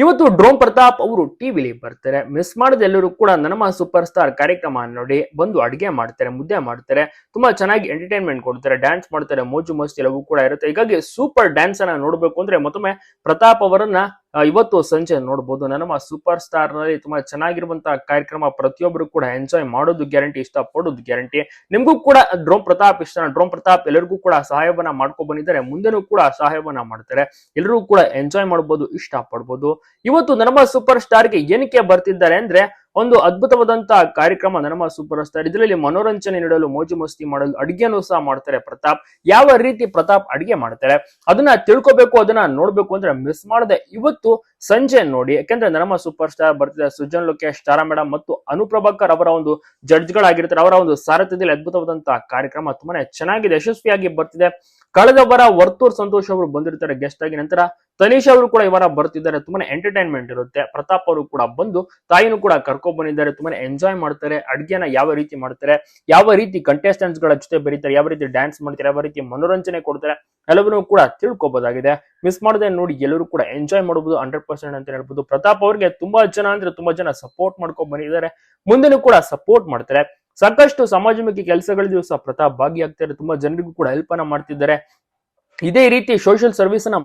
ಇವತ್ತು ಡ್ರೋನ್ ಪ್ರತಾಪ್ ಅವರು ಟಿವಿಲಿ ಬರ್ತಾರೆ. ಮಿಸ್ ಮಾಡದೆ ಎಲ್ಲರೂ ಕೂಡ ನಮ್ಮ ಸೂಪರ್ ಸ್ಟಾರ್ ಕಾರ್ಯಕ್ರಮ ನೋಡಿ ಬಂದು ಅಡುಗೆ ಮಾಡ್ತಾರೆ, ಮುದ್ದೆ ಮಾಡ್ತಾರೆ, ತುಂಬಾ ಚೆನ್ನಾಗಿ ಎಂಟರ್ಟೈನ್ಮೆಂಟ್ ಕೊಡ್ತಾರೆ ಡ್ಯಾನ್ಸ್ ಮಾಡ್ತಾರೆ, ಮೋಜು ಮಸ್ತಿ ಎಲ್ಲವೂ ಕೂಡ ಇರುತ್ತೆ. ಹೀಗಾಗಿ ಸೂಪರ್ ಡ್ಯಾನ್ಸ್ ಅನ್ನ ನೋಡ್ಬೇಕು ಅಂದ್ರೆ ಮತ್ತೊಮ್ಮೆ ಪ್ರತಾಪ್ ಅವರನ್ನ ಇವತ್ತು ಸಂಜೆ ನೋಡ್ಬೋದು. ನಮ್ಮ ಸೂಪರ್ ಸ್ಟಾರ್ನಲ್ಲಿ ತುಂಬಾ ಚೆನ್ನಾಗಿರುವಂತಹ ಕಾರ್ಯಕ್ರಮ ಪ್ರತಿಯೊಬ್ಬರು ಕೂಡ ಎಂಜಾಯ್ ಮಾಡೋದು ಗ್ಯಾರಂಟಿ ಇಷ್ಟ ಪಡೋದು ಗ್ಯಾರಂಟಿ ನಿಮ್ಗೂ ಕೂಡ ಡ್ರೋನ್ ಪ್ರತಾಪ್ ಇಷ್ಟ. ಡ್ರೋನ್ ಪ್ರತಾಪ್ ಎಲ್ಲರಿಗೂ ಕೂಡ ಸಹಾಯವನ್ನ ಮಾಡ್ಕೊ ಬಂದಿದ್ದಾರೆ. ಮುಂದೆನೂ ಕೂಡ ಸಹಾಯವನ್ನ ಮಾಡ್ತಾರೆ. ಎಲ್ಲರೂ ಕೂಡ ಎಂಜಾಯ್ ಮಾಡ್ಬೋದು ಇಷ್ಟ ಪಡ್ಬೋದು ಇವತ್ತು ನಮ್ಮ ಸೂಪರ್ ಸ್ಟಾರ್ಗೆ ಏನಕ್ಕೆ ಬರ್ತಿದ್ದಾರೆ ಅಂದ್ರೆ ಒಂದು ಅದ್ಭುತವಾದಂತಹ ಕಾರ್ಯಕ್ರಮ ನಮ್ಮ ಸೂಪರ್ ಸ್ಟಾರ್ ಇದರಲ್ಲಿ ಮನೋರಂಜನೆ ನೀಡಲು ಮೋಜು ಮಸ್ತಿ ಮಾಡಲು ಅಡಿಗೆನೂ ಸಹ ಮಾಡ್ತಾರೆ ಪ್ರತಾಪ್. ಯಾವ ರೀತಿ ಪ್ರತಾಪ್ ಅಡಿಗೆ ಮಾಡ್ತಾರೆ, ಅದನ್ನ ತಿಳ್ಕೊಬೇಕು, ಅದನ್ನ ನೋಡ್ಬೇಕು ಅಂದ್ರೆ ಮಿಸ್ ಮಾಡದೆ. ಇವತ್ತು ಸಂಜೆ ನೋಡಿ, ಯಾಕೆಂದ್ರೆ ನಮ್ಮ ಸೂಪರ್ ಸ್ಟಾರ್ ಬರ್ತಿದೆ, ಸುಜನ್, ಲೋಕೇಶ್, ತಾರಾ ಮೇಡಮ್ ಮತ್ತು ಅನುಪ್ರಭಾಕರ್ ಅವರ ಒಂದು ಜಡ್ಜ್ಗಳಾಗಿರ್ತಾರೆ, ಅವರ ಒಂದು ಸಾರಥ್ಯದಲ್ಲಿ ಅದ್ಭುತವಾದಂತಹ ಕಾರ್ಯಕ್ರಮ ತುಂಬಾನೇ ಚೆನ್ನಾಗಿದೆ, ಯಶಸ್ವಿಯಾಗಿ ಬರ್ತಿದೆ. ಕಳೆದ ವಾರ ವರ್ತೂರ್ ಸಂತೋಷ್ ಅವರು ಬಂದಿರ್ತಾರೆ ಗೆಸ್ಟ್ ಆಗಿ, ನಂತರ ತನೀಶ್ ಅವರು ಕೂಡ ಇವರ ಬರ್ತಿದ್ದಾರೆ, ತುಂಬಾನೇ ಎಂಟರ್ಟೈನ್ಮೆಂಟ್ ಇರುತ್ತೆ. ಪ್ರತಾಪ್ ಅವರು ಕೂಡ ಬಂದು, ತಾಯಿನೂ ಕೂಡ ಕರ್ಕೊಂಡ್ ಬಂದಿದ್ದಾರೆ, ತುಂಬಾನೇ ಎಂಜಾಯ್ ಮಾಡ್ತಾರೆ, ಅಡ್ಗೆನ ಯಾವ ರೀತಿ ಮಾಡ್ತಾರೆ, ಯಾವ ರೀತಿ ಕಂಟೆಸ್ಟೆಂಟ್ಸ್ಗಳ ಜೊತೆ ಬೆರೀತಾರೆ, ಯಾವ ರೀತಿ ಡ್ಯಾನ್ಸ್ ಮಾಡ್ತಾರೆ, ಯಾವ ರೀತಿ ಮನೋರಂಜನೆ ಕೊಡ್ತಾರೆ, ಎಲ್ಲವನ್ನೂ ಕೂಡ ತಿಳ್ಕೊಬೋದಾಗಿದೆ. ಮಿಸ್ ಮಾಡದೆ ನೋಡಿ ಎಲ್ಲರೂ ಕೂಡ ಎಂಜಾಯ್ ಮಾಡಬಹುದು ಹಂಡ್ರೆಡ್ ಪರ್ಸೆಂಟ್ ಅಂತ ಹೇಳ್ಬೋದು. ಪ್ರತಾಪ್ ಅವ್ರಿಗೆ ತುಂಬಾ ಜನ ಅಂದ್ರೆ ತುಂಬಾ ಜನ ಸಪೋರ್ಟ್ ಮಾಡ್ಕೊಂಡ್ ಬಂದಿದ್ದಾರೆ. ಮುಂದೆನೂ ಕೂಡ ಸಪೋರ್ಟ್ ಮಾಡ್ತಾರೆ. ಸಾಕಷ್ಟು ಸಮಾಜಮುಖಿ ಕೆಲಸಗಳ ದಿವಸ ಪ್ರತಾಪ್ ಭಾಗಿಯಾಗ್ತಾರೆ ತುಂಬಾ ಜನರಿಗೂ ಕೂಡ ಹೆಲ್ಪ್ ಅನ್ನ ಮಾಡ್ತಿದ್ದಾರೆ. ಇದೇ ರೀತಿ ಸೋಷಿಯಲ್ ಸರ್ವಿಸ್ ಅನ್ನ